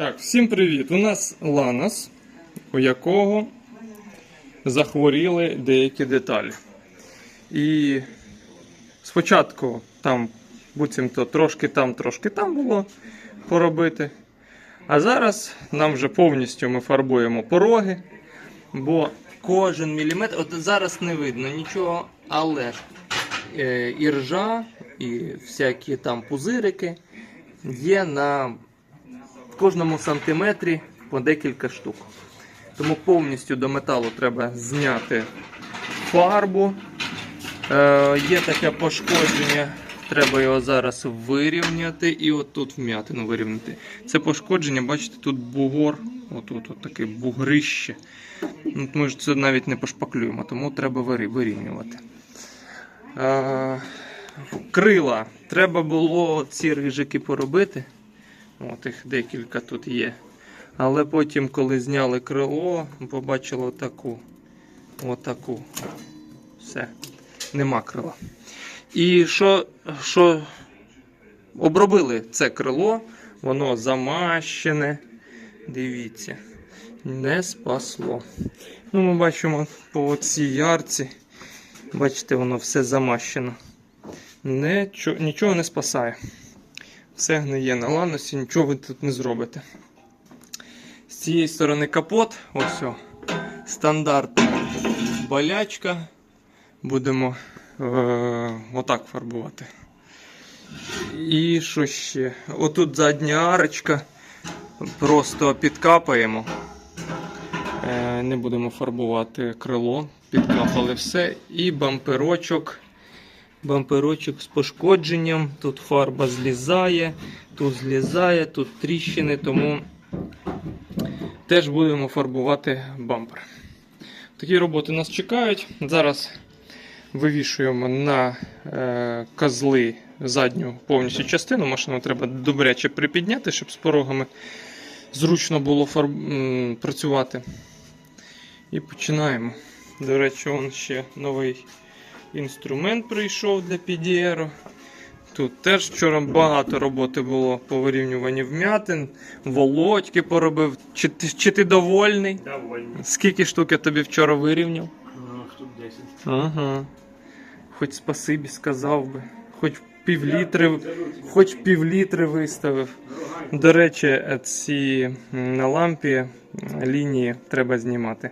Так, всім привіт! У нас Ланос, у якого захворіли деякі деталі. І спочатку там, буцімто трошки там, трошки там було поробити. А зараз нам вже повністю ми фарбуємо пороги, бо кожен міліметр, от зараз не видно нічого, але ж е, і ржа, і всякі там пузирики є на кожному сантиметрі по декілька штук. Тому повністю до металу треба зняти фарбу. Е, є таке пошкодження, треба його зараз вирівняти і отут вм'ятину вирівняти. Це пошкодження, бачите, тут бугор, отут от таке бугрище. Ну, Ми ж це навіть не пошпаклюємо, тому треба вирівнювати. Е, крила. Треба було ці рижики поробити. От їх декілька тут є. Але потім, коли зняли крило, побачили отаку. Отаку. Все. Нема крила. І що, що обробили це крило, воно замащене. Дивіться, не спасло. Ну, ми бачимо по цій ярці. Бачите, воно все замащено. Нічого, нічого не спасає. Все гниє на ланосі, нічого ви тут не зробите. З цієї сторони капот, ось стандартна болячка. Будемо е, отак фарбувати. І що ще? Отут задня арочка. Просто підкапаємо. Е, не будемо фарбувати крило, підкапали все. І бамперочок. Бамперочок з пошкодженням. Тут фарба злізає, тут злізає, тут тріщини, тому теж будемо фарбувати бампер. Такі роботи нас чекають. Зараз вивішуємо на е, козли задню повністю частину. Машину треба добряче припідняти, щоб з порогами зручно було фарб... працювати. І починаємо. До речі, он ще новий інструмент прийшов для PDR. Тут теж вчора багато роботи було по вирівнюванню вмятин, володьки поробив. Чи, ти- чи ти довольний? Довольно. Скільки штук я тобі вчора вирівняв? Ну, штук 10. Ага. Хоч спасибі сказав би. Хоч півлітри, хоч півлітри виставив. До речі, ці на лампі лінії треба знімати.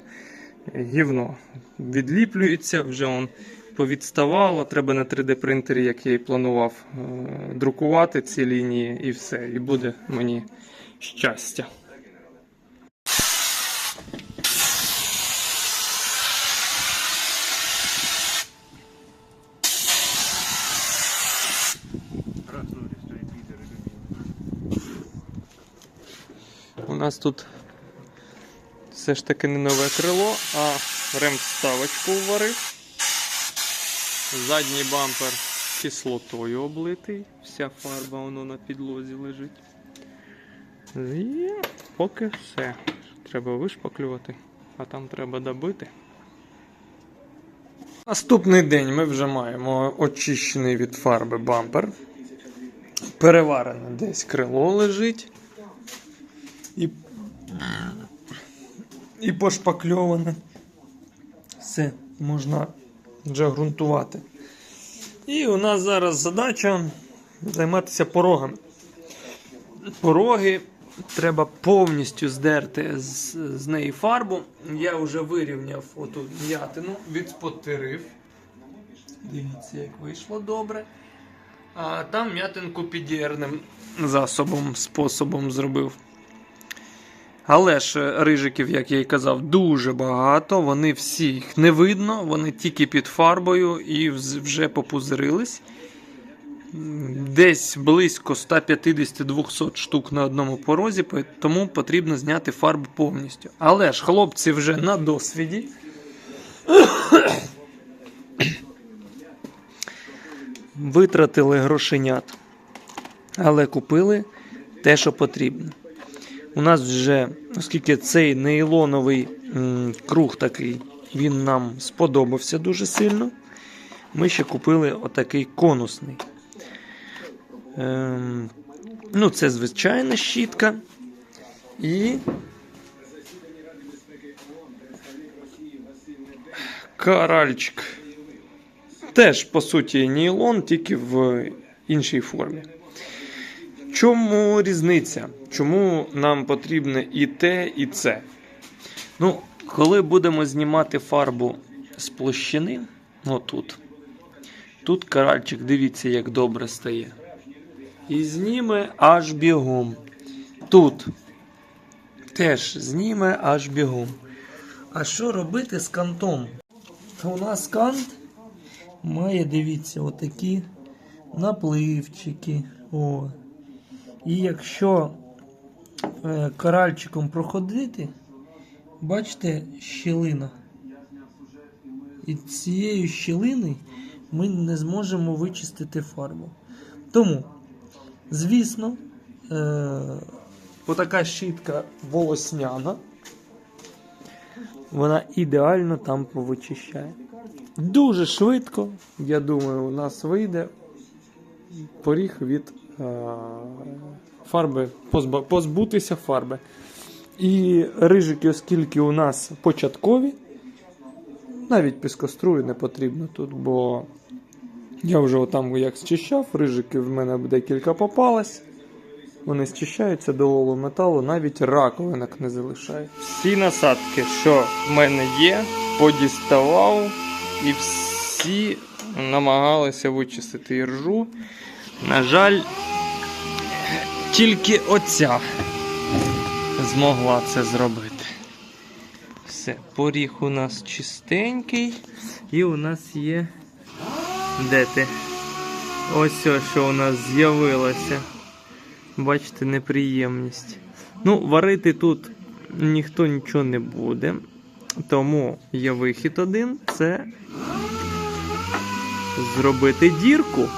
Гівно відліплюється, вже он повідставало. Треба на 3D принтері, як я і планував, е, друкувати ці лінії і все. І буде мені щастя. У нас тут все ж таки не нове крило, а ремставочку вварив. Задній бампер кислотою облитий. Вся фарба воно на підлозі лежить. І поки все. Треба вишпаклювати, а там треба добити. Наступний день ми вже маємо очищений від фарби бампер. Переварене десь крило лежить. І, і пошпакльоване. Все, можна вже ґрунтувати. І у нас зараз задача займатися порогами. Пороги треба повністю здерти з, з неї фарбу. Я вже вирівняв оту м'ятину, відспотирив. Дивіться, як вийшло добре. А там м'ятинку підірним засобом, способом зробив. Але ж е, рижиків, як я й казав, дуже багато. Вони всі їх не видно, вони тільки під фарбою і вже попузирились. Десь близько 150-200 штук на одному порозі, тому потрібно зняти фарбу повністю. Але ж хлопці вже на досвіді. Витратили грошенят, але купили те, що потрібно. У нас вже, оскільки цей нейлоновий круг такий, він нам сподобався дуже сильно. Ми ще купили отакий конусний. Ем, ну, це звичайна щітка. І коральчик. Теж, по суті, нейлон, тільки в іншій формі. Чому різниця? Чому нам потрібне і те, і це? Ну, коли будемо знімати фарбу з площини, отут, тут коральчик, дивіться, як добре стає. І зніме аж бігом. Тут теж зніме аж бігом. А що робити з кантом? У нас кант має, дивіться, отакі напливчики. О. І якщо коральчиком проходити, бачите, щілина. І цією щілини ми не зможемо вичистити фарбу. Тому, звісно, е, отака щітка волосняна. Вона ідеально там повичищає. Дуже швидко, я думаю, у нас вийде поріг від е, фарби, позбутися фарби. І рижики, оскільки у нас початкові, навіть піскострую не потрібно тут, бо я вже отам як зчищав, рижиків в мене декілька попалось. Вони зчищаються до голого металу, навіть раковинок не залишають. Всі насадки, що в мене є, подіставав, і всі намагалися вичистити іржу. На жаль, тільки оця змогла це зробити. Все, поріг у нас чистенький, і у нас є. Де ти? Ось ось що у нас з'явилося. Бачите, неприємність. Ну, варити тут ніхто нічого не буде. Тому є вихід один це зробити дірку.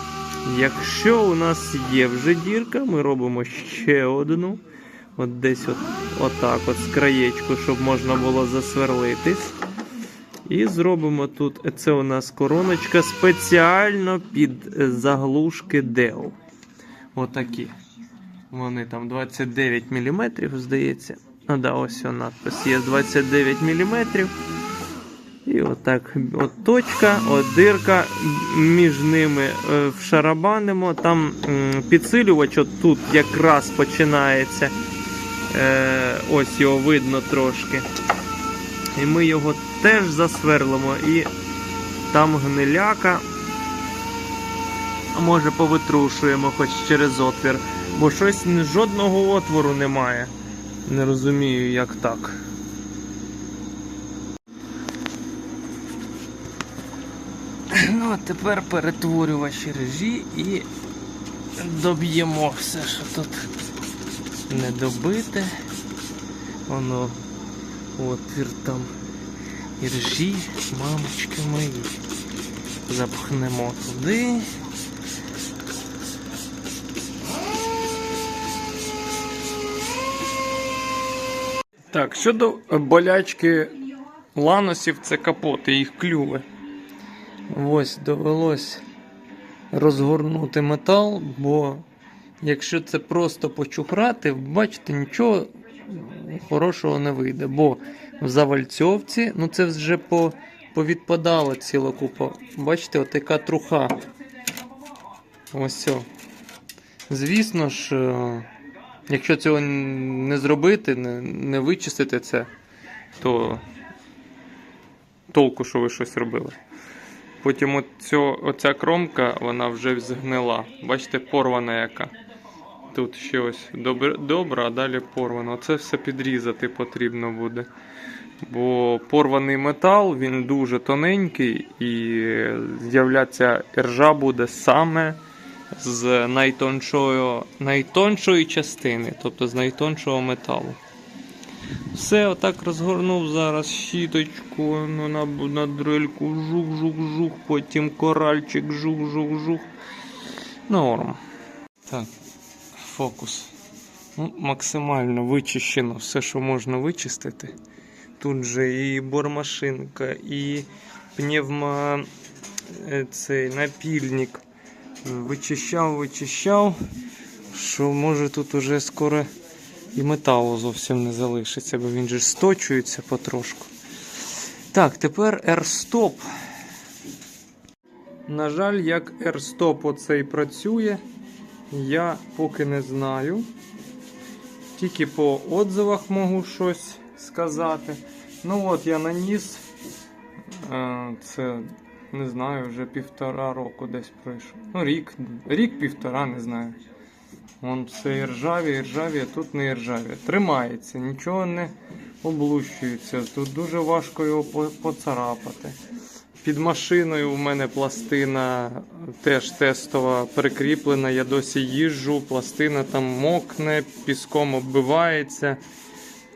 Якщо у нас є вже дірка, ми робимо ще одну. От десь от, отак, от з краєчку, щоб можна було засверлитись. І зробимо тут. Це у нас короночка спеціально під заглушки Dell. Отакі. Вони там 29 мм, здається. Ну да, ось о, надпис є 29 мм. І отак, от точка, от дирка, між ними е, вшарабанимо. Там підсилювач от тут якраз починається. Е, ось його видно трошки. І ми його теж засверлимо. І там гниляка. Може повитрушуємо хоч через отвір. Бо щось жодного отвору немає. Не розумію, як так. Ну, а тепер перетворювач режі і доб'ємо все, що тут не добите. Воно отвір там іржі, мамочки мої. Запхнемо туди. Так, щодо болячки ланосів, це капоти, їх клюви. Ось довелось розгорнути метал, бо якщо це просто почухрати, бачите, нічого хорошого не вийде. Бо в завальцьовці, ну це вже по, повідпадала ціла купа. Бачите, от яка труха. Ось. о. Звісно ж, е, якщо цього не зробити, не, не вичистити це, то толку, що ви щось робили. Потім оцю, оця кромка, вона вже згнила. Бачите, порвана яка. Тут ще ось добре, добре, а далі порвано. Оце все підрізати потрібно буде. Бо порваний метал, він дуже тоненький і з'являтися іржа буде саме з найтоншої, найтоншої частини, тобто з найтоншого металу. Все, отак розгорнув зараз щіточку ну, на, на дрельку, жух-жух-жух, потім коральчик, жух-жух-жух. Норм. Так, фокус. Ну, максимально вичищено все, що можна вичистити. Тут же і бормашинка, і пневмо е, цей напільник. Вичищав, вичищав. Що може тут уже скоро І металу зовсім не залишиться, бо він же сточується потрошку. Так, тепер R-Stop. На жаль, як R-Stop оцей працює, я поки не знаю. Тільки по отзивах можу щось сказати. Ну от я наніс. Е, Це не знаю, вже півтора року десь пройшов. Ну, рік, рік-півтора, не знаю. Вон все і ржаві, і ржаві, а тут не ржаві. Тримається, нічого не облущується. Тут дуже важко його поцарапати. Під машиною у мене пластина теж тестова прикріплена. Я досі їжджу, пластина там мокне, піском оббивається.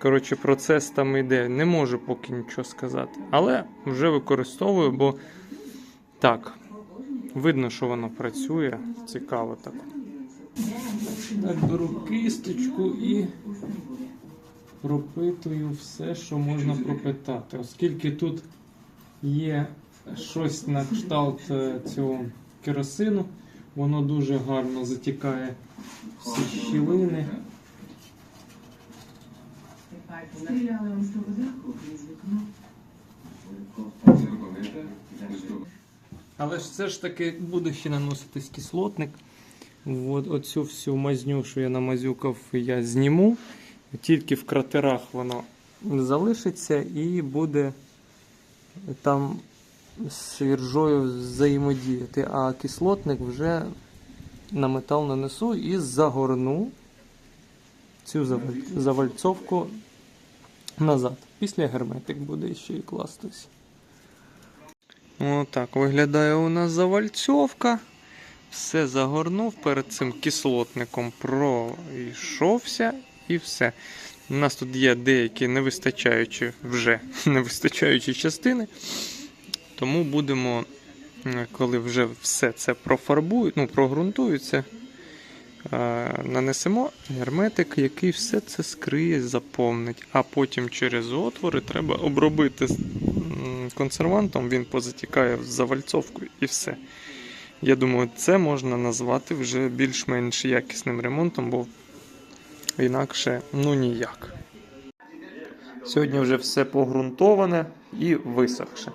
Коротше, процес там йде. Не можу поки нічого сказати. Але вже використовую, бо так, видно, що воно працює. Цікаво так. Так, беру кисточку і пропитую все, що можна пропитати. Оскільки тут є щось на кшталт е, цього керосину, воно дуже гарно затікає всі щілини. Але ж все ж таки буде ще наноситись кислотник. От, оцю всю мазню, що я намазюкав, я зніму. Тільки в кратерах воно залишиться і буде там з іржою взаємодіяти. А кислотник вже на метал нанесу і загорну цю заваль- завальцовку назад. Після герметик буде ще і кластись. Отак виглядає у нас завальцьовка. Все загорнув перед цим кислотником, пройшовся і все. У нас тут є деякі невистачаючі вже невистачаючі частини. Тому будемо, е, коли вже все це профарбує, ну, прогрунтується, е, нанесемо герметик, який все це скриє, заповнить. А потім через отвори треба обробити консервантом, він позатікає в завальцовку і все. Я думаю, це можна назвати вже більш-менш якісним ремонтом, бо інакше ну ніяк. Сьогодні вже все погрунтоване і висохше.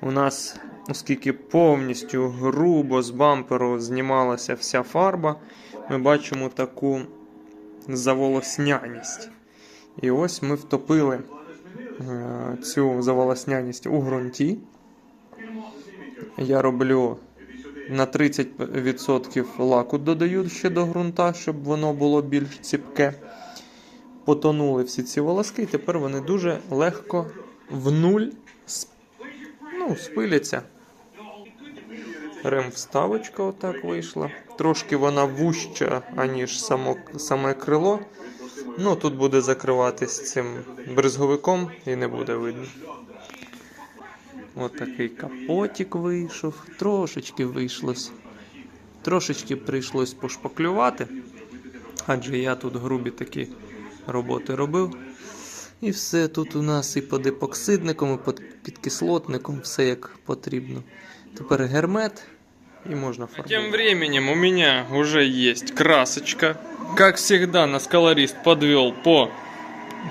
У нас, оскільки повністю грубо з бамперу знімалася вся фарба, ми бачимо таку заволосняність. І ось ми втопили е, цю заволосняність у ґрунті. Я роблю на 30% лаку додаю ще до ґрунта, щоб воно було більш ціпке. Потонули всі ці волоски, і тепер вони дуже легко в нуль ну, спиляться. Ремвставочка отак вийшла. Трошки вона вуща, аніж само, саме крило. Ну, тут буде закриватись цим бризговиком і не буде видно. От такий капотик вийшов. Трошечки вийшлось. Трошечки прийшлось пошпаклювати, адже я тут грубі такі роботи робив. І все тут у нас і під епоксидником, і під підкислотником, все як потрібно. Тепер гермет и можно фарбовать. Тем временем у меня уже есть красочка. Как всегда, нас колорист подвел по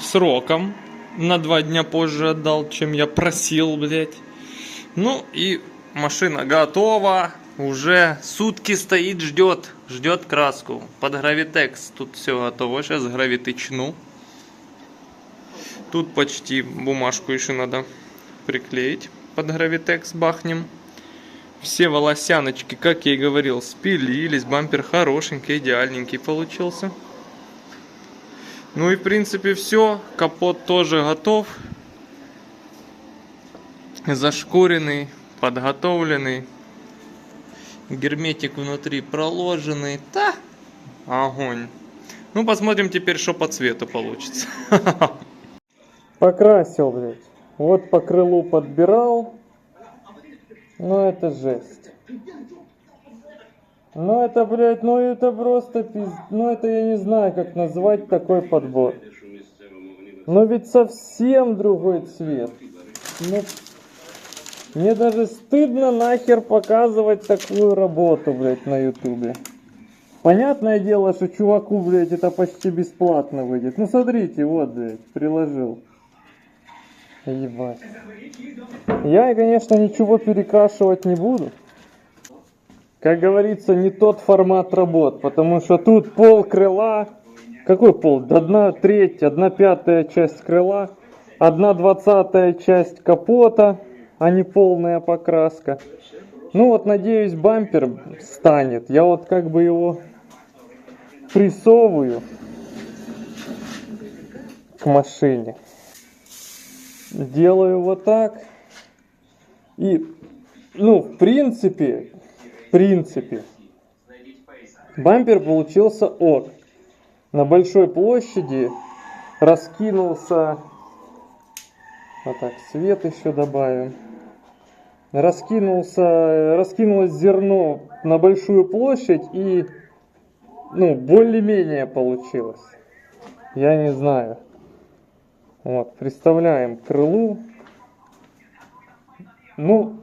срокам. На два дня позже отдал, чем я просил, блядь. Ну и машина готова. Уже сутки стоит, ждет. Ждет краску. Под гравитекс тут все готово. Сейчас гравитычну. Тут почти бумажку еще надо приклеить. Под гравитекс бахнем. Все волосяночки, как я и говорил, спилились. Бампер хорошенький, идеальненький получился. Ну и в принципе все. Капот тоже готов. Зашкуренный, подготовленный. Герметик внутри проложенный. Та, огонь. Ну посмотрим теперь, что по цвету получится. Покрасил, блядь. Вот по крылу подбирал. Ну это жесть. Ну это, блядь, ну это просто пиз... Ну это я не знаю, как назвать такой подбор. Ну ведь совсем другой цвет. Ну, мне даже стыдно нахер показывать такую работу, блядь, на ютубе. Понятное дело, что чуваку, блядь, это почти бесплатно выйдет. Ну смотрите, вот, блядь, приложил. Ебать. Я, конечно, ничего перекрашивать не буду. Как говорится, не тот формат работ, потому что тут пол крыла. Какой пол? Одна треть, одна пятая часть крыла, одна двадцатая часть капота, а не полная покраска. Ну вот, надеюсь, бампер станет. Я вот как бы его прессовываю к машине. Делаю вот так. И, ну, в принципе, в принципе, бампер получился ок. На большой площади раскинулся... Вот так, свет еще добавим. Раскинулся, раскинулось зерно на большую площадь и, ну, более-менее получилось. Я не знаю. Вот, представляем крылу. Ну,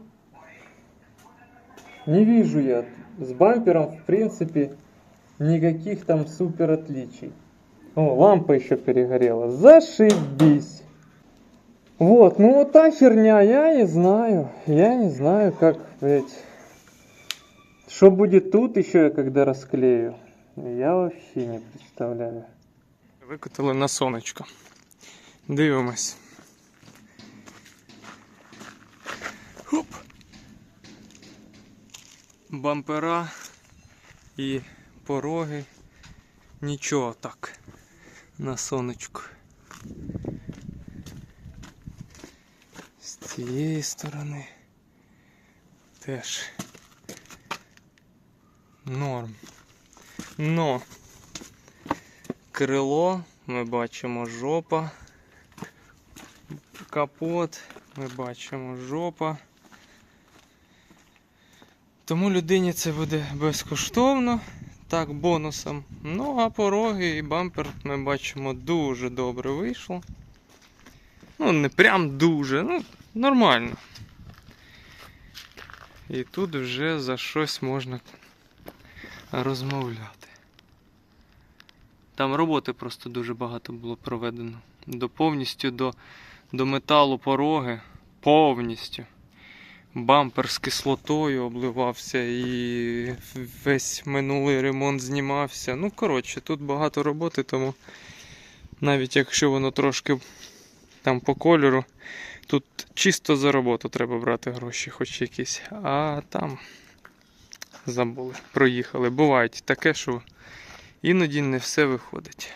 не вижу я с бампером, в принципе, никаких там супер отличий. О, лампа еще перегорела. Зашибись. Вот, ну вот та херня, я не знаю. Я не знаю, как, блядь. Что будет тут еще, я когда расклею. Я вообще не представляю. Викотили на сонечко. Дивимось. Хоп. Бампера і пороги. Нічого так. На сонечку. З цієї сторони теж норм. Но крило ми бачимо жопа. Капот, ми бачимо жопа. Тому людині це буде безкоштовно, так, бонусом. Ну, а пороги і бампер ми бачимо дуже добре вийшло. Ну, не прям дуже, ну, нормально. І тут вже за щось можна розмовляти. Там роботи просто дуже багато було проведено. До повністю до, до металу пороги. Повністю. Бампер з кислотою обливався і весь минулий ремонт знімався. Ну, коротше, тут багато роботи, тому навіть якщо воно трошки там по кольору, тут чисто за роботу треба брати гроші, хоч якісь. А там забули, проїхали. Буває таке, що іноді не все виходить.